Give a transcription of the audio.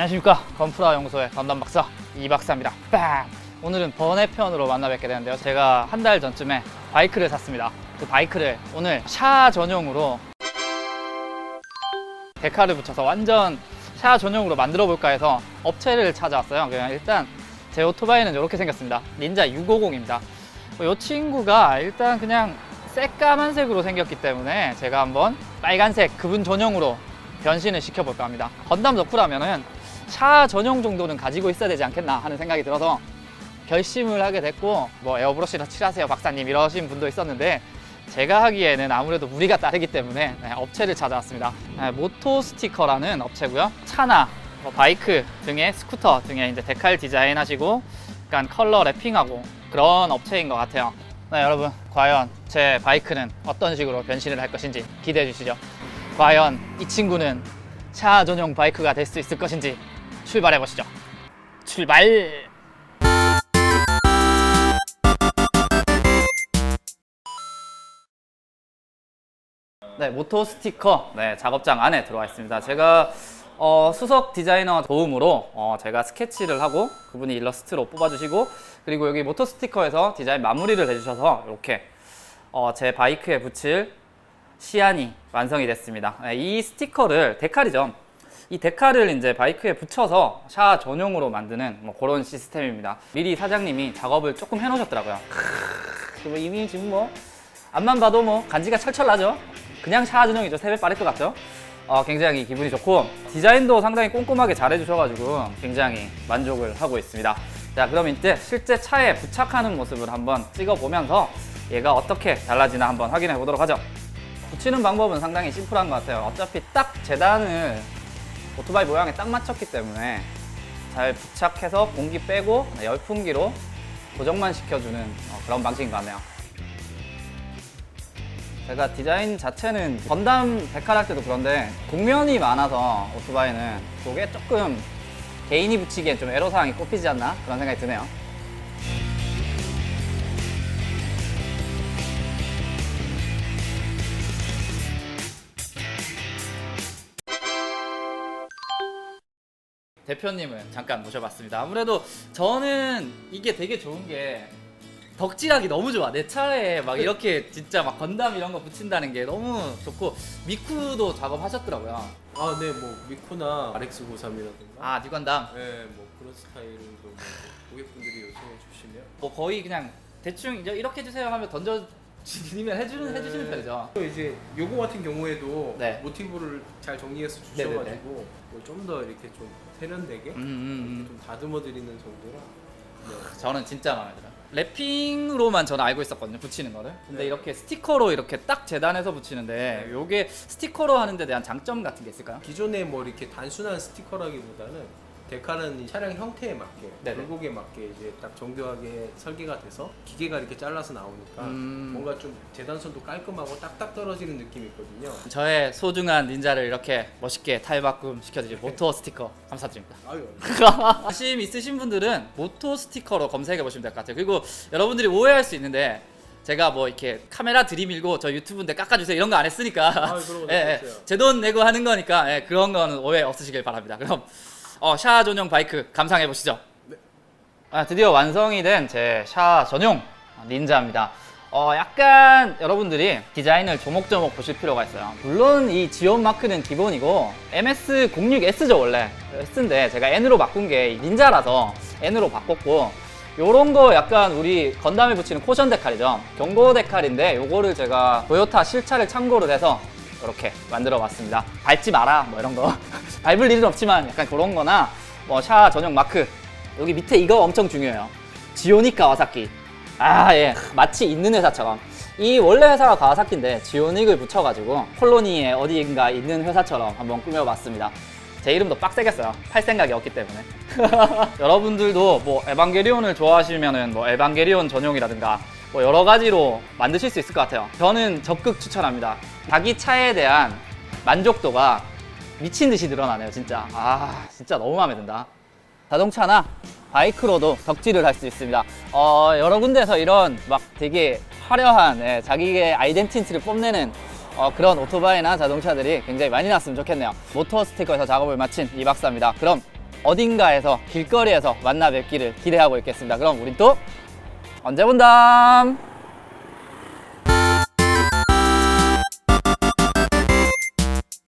안녕하십니까 건프라 연구소의 건담 박사 이 박사입니다. 빰! 오늘은 번외편으로 만나 뵙게 되는데요. 제가 한 달 전쯤에 바이크를 샀습니다. 그 바이크를 오늘 샤 전용으로 데카를 붙여서 완전 샤 전용으로 만들어 볼까 해서 업체를 찾아왔어요. 그냥 일단 제 오토바이는 이렇게 생겼습니다. 닌자 650입니다. 이 친구가 일단 그냥 새까만색으로 생겼기 때문에 제가 한번 빨간색 그분 전용으로 변신을 시켜볼까 합니다. 건담 덕후라면은 샤 전용 정도는 가지고 있어야 되지 않겠나 하는 생각이 들어서 결심을 하게 됐고 뭐 에어브러시나 칠하세요 박사님 이러신 분도 있었는데 제가 하기에는 아무래도 무리가 따르기 때문에 네, 업체를 찾아왔습니다. 네, 모토 스티커라는 업체고요. 차나 뭐 바이크 등의 스쿠터 등의 이제 데칼 디자인하시고 약간 컬러 랩핑하고 그런 업체인 것 같아요. 네, 여러분 과연 제 바이크는 어떤 식으로 변신을 할 것인지 기대해 주시죠. 과연 이 친구는 차 전용 바이크가 될 수 있을 것인지 출발해 보시죠. 출발! 네, 모토 스티커 네, 작업장 안에 들어와 있습니다. 제가 어, 수석 디자이너 도움으로 어, 제가 스케치를 하고 그분이 일러스트로 뽑아주시고 그리고 여기 모토 스티커에서 디자인 마무리를 해주셔서 이렇게 어, 제 바이크에 붙일 시안이 완성이 됐습니다. 네, 이 스티커를 데칼이죠. 이 데칼을 이제 바이크에 붙여서 샤 전용으로 만드는 뭐 그런 시스템입니다. 미리 사장님이 작업을 조금 해놓으셨더라고요. 크으, 뭐 이미 지금 뭐 앞만 봐도 뭐 간지가 철철 나죠. 그냥 샤 전용이죠. 세배 빠를 것 같죠. 어, 굉장히 기분이 좋고 디자인도 상당히 꼼꼼하게 잘 해주셔가지고 굉장히 만족을 하고 있습니다. 자, 그럼 이제 실제 차에 부착하는 모습을 한번 찍어보면서 얘가 어떻게 달라지나 한번 확인해 보도록 하죠. 붙이는 방법은 상당히 심플한 것 같아요. 어차피 딱 재단을 오토바이 모양에 딱 맞췄기 때문에 잘 부착해서 공기 빼고 열풍기로 고정만 시켜주는 어, 그런 방식인 것 같네요. 제가 디자인 자체는 건담 할 때도 그런데 곡면이 많아서 오토바이는 그게 조금 개인이 붙이기엔 좀 애로사항이 꼽히지 않나 그런 생각이 드네요. 대표님을 잠깐 모셔봤습니다. 아무래도 저는 이게 되게 좋은 게 덕질하기 너무 좋아. 내 차에 막 이렇게 진짜 막 건담 이런 거 붙인다는 게 너무 좋고 미쿠도 작업하셨더라고요. 아, 네, 뭐 미쿠나 RX93이라든가. 아 니건담. 네, 뭐 그런 스타일도 뭐 고객분들이 요청해 주시면. 뭐 거의 그냥 대충 이제 이렇게 해주세요 하면 던져 드리면 해주는 해주시는 편이죠. 또 이제 요거 같은 경우에도 네. 모티브를 잘 정리해서 네네네. 주셔가지고 좀 더 이렇게 좀 세련되게 음, 음, 음. 좀 다듬어 드리는 정도라. 네. 저는 진짜 마음에 들어요. 랩핑으로만 저는 알고 있었거든요. 붙이는 거를. 근데 네. 이렇게 스티커로 이렇게 딱 재단해서 붙이는데 네. 요게 스티커로 하는 데 대한 장점 같은 게 있을까요? 기존에 뭐 이렇게 단순한 스티커라기보다는 데칼은 이 차량 형태에 맞게 네네. 굴곡에 맞게 이제 딱 정교하게 설계가 돼서 기계가 이렇게 잘라서 나오니까 음. 뭔가 좀 재단선도 깔끔하고 딱딱 떨어지는 느낌이 있거든요. 저의 소중한 닌자를 이렇게 멋있게 탈바꿈 시켜주신 모토 스티커 감사드립니다. 아유. 관심 있으신 분들은 모토 스티커로 검색해 보시면 될 것 같아요. 그리고 여러분들이 오해할 수 있는데 제가 뭐 이렇게 카메라 들이밀고 저 유튜브인데 깎아주세요 이런 거 안 했으니까 아, 그런 거 예, 없어요. 제 돈 내고 하는 거니까 예, 그런 거는 오해 없으시길 바랍니다. 그럼 어, 샤 전용 바이크 감상해 보시죠. 네. 아, 드디어 완성이 된 제 샤 전용 닌자입니다. 어, 약간 여러분들이 디자인을 조목조목 보실 필요가 있어요. 물론 이 지온 마크는 기본이고 MS06S죠 원래 S인데 제가 N으로 바꾼 게 닌자라서 N으로 바꿨고 요런 거 약간 우리 건담에 붙이는 코션 데칼이죠. 경고 데칼인데 요거를 제가 토요타 실차를 참고를 해서 이렇게 만들어 봤습니다. 밟지 마라 뭐 이런 거 밟을 일은 없지만 약간 그런 거나 뭐 샤 전용 마크 여기 밑에 이거 엄청 중요해요. 지오닉 가와사키. 아, 예. 마치 있는 회사처럼. 이 원래 회사가 가와사키인데 지오닉을 붙여가지고 콜로니에 어디인가 있는 회사처럼 한번 꾸며봤습니다. 제 이름도 빡세게 써요. 팔 생각이 없기 때문에. 여러분들도 뭐 에반게리온을 좋아하시면은 뭐 에반게리온 전용이라든가 뭐 여러 가지로 만드실 수 있을 것 같아요. 저는 적극 추천합니다. 자기 차에 대한 만족도가 미친 듯이 늘어나네요, 진짜. 아, 진짜 너무 마음에 든다. 자동차나 바이크로도 덕질을 할 수 있습니다. 어, 여러 군데서 이런 막 되게 화려한 예, 자기의 아이덴티티를 뽐내는 어, 그런 오토바이나 자동차들이 굉장히 많이 났으면 좋겠네요. 모터 스티커에서 작업을 마친 이 박사입니다. 그럼 어딘가에서 길거리에서 만나 뵙기를 기대하고 있겠습니다. 그럼 우린 또 언제 본담!